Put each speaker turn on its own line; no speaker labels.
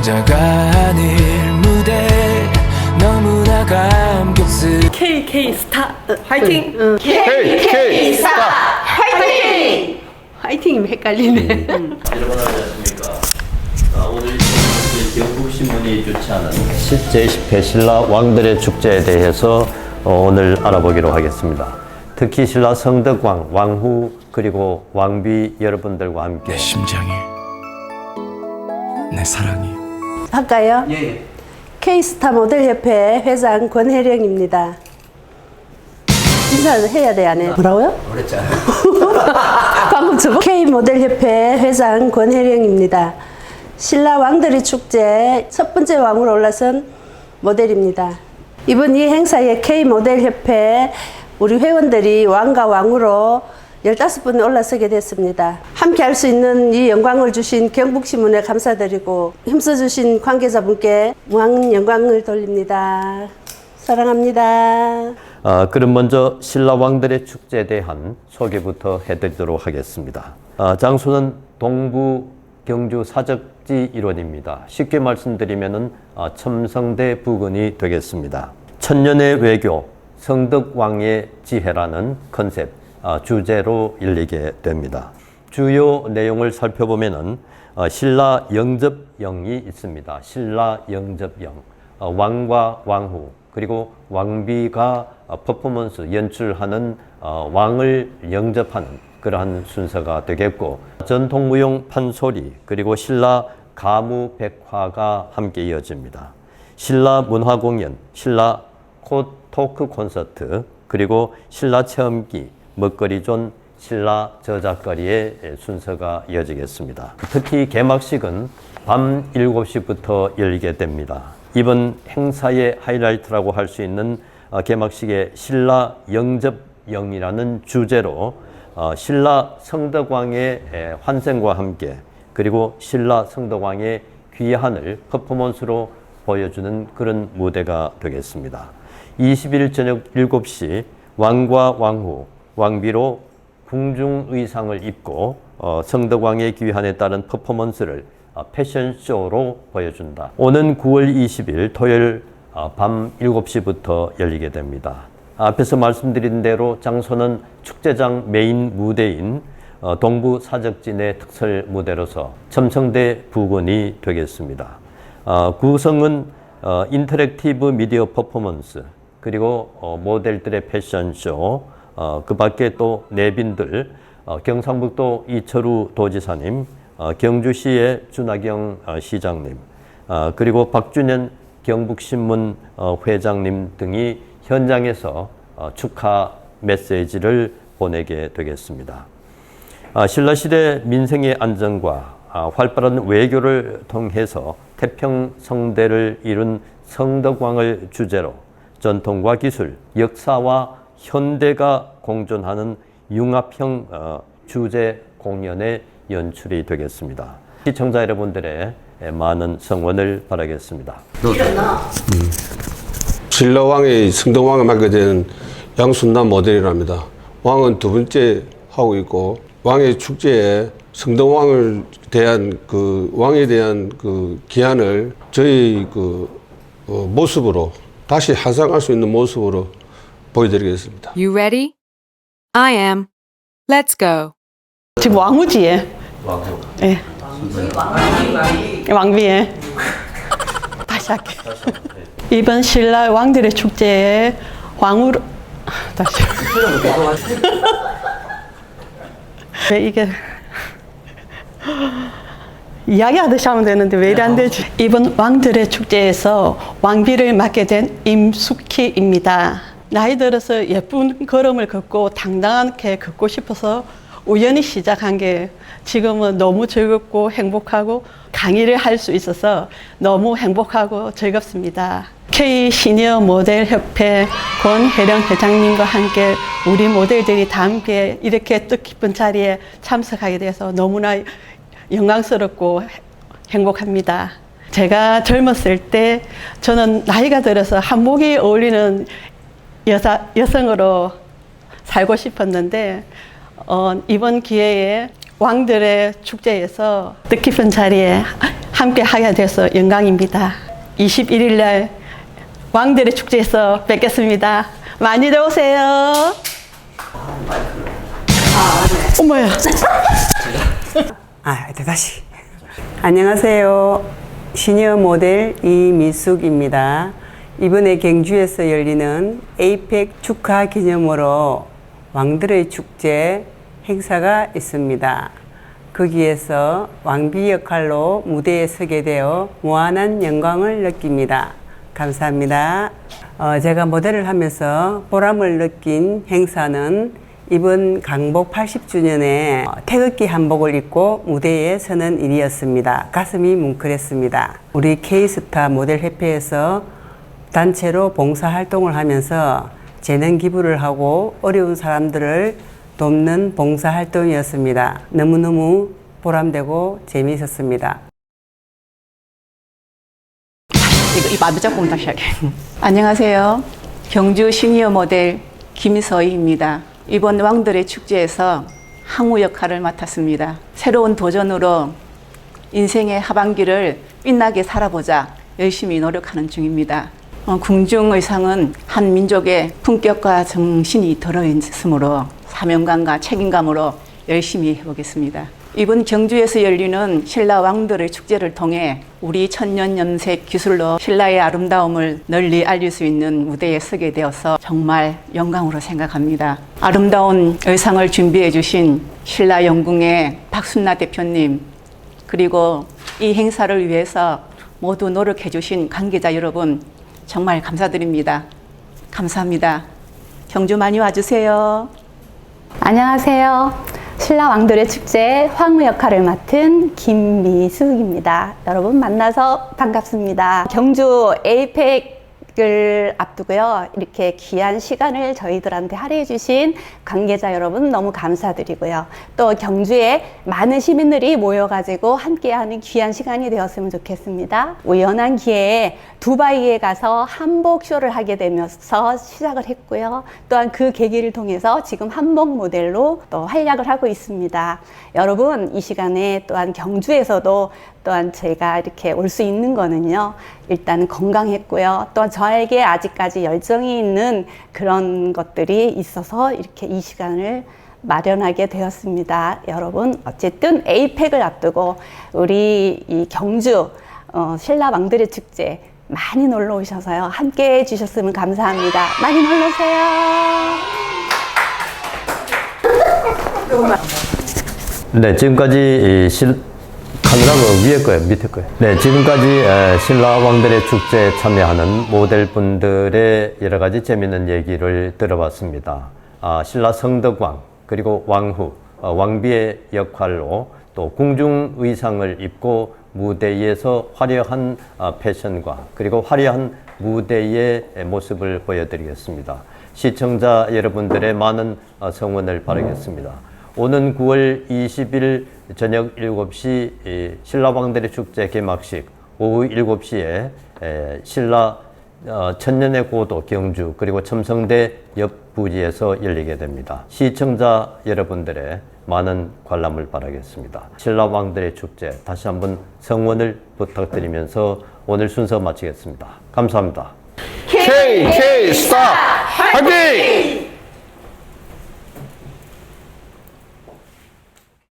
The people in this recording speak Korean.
승자가 아닐 무대 너무나 감격스러
KK 스타 어, 화이팅!
K K 스타
화이팅! 화이팅이면 헷갈리네.
여러분 안녕하십니까. 아, 오늘 경북 신문이 주최하는 실제 10회 신라 왕들의 축제에 대해서 어, 오늘 알아보기로 하겠습니다. 특히 신라 성덕왕, 왕후 그리고 왕비 여러분들과 함께
내 심장이 내 사랑이
할까요?
예,
K스타 모델협회 회장 권혜령입니다. 인사를 해야 돼, 안 해? 뭐라고요?
그랬잖아요.
방금 저거? K 모델협회 회장 권혜령입니다. 신라 왕들의 축제 첫 번째 왕으로 올라선 모델입니다. 이번 이 행사에 K 모델협회 우리 회원들이 왕과 왕으로 15분이 올라서게 됐습니다. 함께 할 수 있는 이 영광을 주신 경북신문에 감사드리고 힘써주신 관계자분께 무한 영광을 돌립니다. 사랑합니다.
아, 그럼 먼저 신라 왕들의 축제에 대한 소개부터 해드리도록 하겠습니다. 아, 장소는 동부 경주 사적지 일원입니다. 쉽게 말씀드리면은 아, 첨성대 부근이 되겠습니다. 천년의 외교, 성덕왕의 지혜라는 컨셉 아, 주제로 일리게 됩니다. 주요 내용을 살펴보면은 어, 신라 영접영이 있습니다. 신라 영접영, 어, 왕과 왕후 그리고 왕비가 어, 퍼포먼스 연출하는 어, 왕을 영접하는 그러한 순서가 되겠고 전통무용 판소리 그리고 신라 가무 백화가 함께 이어집니다. 신라 문화 공연, 신라 코 토크 콘서트 그리고 신라 체험기, 먹거리존, 신라 저작거리의 순서가 이어지겠습니다. 특히 개막식은 밤 7시부터 열리게 됩니다. 이번 행사의 하이라이트라고 할 수 있는 어, 개막식의 신라 영접영이라는 주제로 어, 신라 성덕왕의 에, 환생과 함께 그리고 신라 성덕왕의 귀한을 퍼포먼스로 보여주는 그런 무대가 되겠습니다. 20일 저녁 7시 왕과 왕후, 왕비로 궁중 의상을 입고 어, 성덕왕의 귀환에 따른 퍼포먼스를 어, 패션쇼로 보여준다. 오는 9월 20일 토요일 어, 밤 7시부터 열리게 됩니다. 앞에서 말씀드린 대로 장소는 축제장 메인 무대인 어, 동부 사적진의 특설 무대로서 첨성대 부근이 되겠습니다. 어, 구성은 어, 인터랙티브 미디어 퍼포먼스 그리고 어, 모델들의 패션쇼 어, 그 밖에 또 내빈들 어, 경상북도 이철우 도지사님 어, 경주시의 준하경 어, 시장님 어, 그리고 박준현 경북신문 어, 회장님 등이 현장에서 어, 축하 메시지를 보내게 되겠습니다. 아, 신라시대 민생의 안정과 아, 활발한 외교를 통해서 태평 성대를 이룬 성덕왕을 주제로 전통과 기술, 역사와 현대가 공존하는 융합형 어, 주제 공연의 연출이 되겠습니다. 시청자 여러분들의 많은 성원을 바라겠습니다.
신라왕의 승덕왕을 맡게 된 양순남 모델이랍니다. 왕은 두 번째 하고 있고 왕의 축제에 승덕왕을 대한 그 왕에 대한 그 기한을 저희 그 어, 모습으로 다시 환상할 수 있는 모습으로 보여드리겠습니다.
You ready? I am. Let's go.
지금 왕후지에. 예. 왕비에. 다시 할게. 이번 신라 왕들의 축제에 왕으로 다시. 왜 이게 이야기하듯이 하면 되는데 왜 이래 안 되지? 이번 왕들의 축제에서 왕비를 맡게 된 임숙희입니다. 나이 들어서 예쁜 걸음을 걷고 당당하게 걷고 싶어서 우연히 시작한 게 지금은 너무 즐겁고 행복하고 강의를 할 수 있어서 너무 행복하고 즐겁습니다. K 시니어 모델 협회 권혜령 회장님과 함께 우리 모델들이 다 함께 이렇게 뜻깊은 자리에 참석하게 돼서 너무나 영광스럽고 행복합니다. 제가 젊었을 때 저는 나이가 들어서 한복이 어울리는 여자, 여성으로 살고 싶었는데 어, 이번 기회에 왕들의 축제에서 뜻깊은 자리에
함께 하게 돼서 영광입니다. 21일 날 왕들의 축제에서 뵙겠습니다. 많이들 오세요. 어머야.
아, 다시. 안녕하세요. 시니어 모델 이미숙입니다. 이번에 경주에서 열리는 에이펙 축하 기념으로 왕들의 축제 행사가 있습니다. 거기에서 왕비 역할로 무대에 서게 되어 무한한 영광을 느낍니다. 감사합니다. 어, 제가 모델을 하면서 보람을 느낀 행사는 이번 강복 80주년에 태극기 한복을 입고 무대에 서는 일이었습니다. 가슴이 뭉클했습니다. 우리 K스타 모델 협회에서 단체로 봉사 활동을 하면서 재능 기부를 하고 어려운 사람들을 돕는 봉사 활동이었습니다. 너무너무 보람되고 재미있었습니다.
이거 이 마비작품 다시 하게. 안녕하세요. 경주 시니어 모델 김서희입니다. 이번 왕들의 축제에서 항우 역할을 맡았습니다. 새로운 도전으로 인생의 하반기를 빛나게 살아보자 열심히 노력하는 중입니다. 어, 궁중 의상은 한 민족의 품격과 정신이 들어있으므로 사명감과 책임감으로 열심히 해보겠습니다. 이번 경주에서 열리는 신라 왕들의 축제를 통해 우리 천년 염색 기술로 신라의 아름다움을 널리 알릴 수 있는 무대에 서게 되어서 정말 영광으로 생각합니다. 아름다운 의상을 준비해 주신 신라 영궁의 박순나 대표님 그리고 이 행사를 위해서 모두 노력해 주신 관계자 여러분 정말 감사드립니다. 감사합니다. 경주 많이 와주세요.
안녕하세요. 신라 왕들의 축제 황후 역할을 맡은 김미숙입니다. 여러분 만나서 반갑습니다. 경주 에이펙 을 앞두고요. 이렇게 귀한 시간을 저희들한테 할애해 주신 관계자 여러분 너무 감사드리고요. 또 경주에 많은 시민들이 모여가지고 함께하는 귀한 시간이 되었으면 좋겠습니다. 우연한 기회에 두바이에 가서 한복 쇼를 하게 되면서 시작을 했고요. 또한 그 계기를 통해서 지금 한복 모델로 또 활약을 하고 있습니다. 여러분 이 시간에 또한 경주에서도 또한 제가 이렇게 올 수 있는 거는요. 일단 건강했고요. 또한 저에게 아직까지 열정이 있는 그런 것들이 있어서 이렇게 이 시간을 마련하게 되었습니다. 여러분 어쨌든 에이펙을 앞두고 우리 이 경주 어, 신라 왕들의 축제 많이 놀러 오셔서요. 함께 해주셨으면 감사합니다. 많이 놀러 오세요.
네, 지금까지 이 실, 카메라가 위에 거예요, 밑에 거예요. 네, 지금까지 에, 신라 왕들의 축제에 참여하는 모델분들의 여러 가지 재미있는 얘기를 들어봤습니다. 아, 신라 성덕왕, 그리고 왕후, 어, 왕비의 역할로 또 궁중 의상을 입고 무대에서 화려한 아, 패션과 그리고 화려한 무대의 모습을 보여드리겠습니다. 시청자 여러분들의 많은 어, 성원을 바라겠습니다. 오는 9월 20일 저녁 7시 이 신라왕들의 축제 개막식 오후 7시에 신라 어, 천년의 고도 경주 그리고 첨성대 옆 부지에서 열리게 됩니다. 시청자 여러분들의 많은 관람을 바라겠습니다. 신라왕들의 축제 다시 한번 성원을 부탁드리면서 오늘 순서 마치겠습니다. 감사합니다.
K K 스타 화이팅!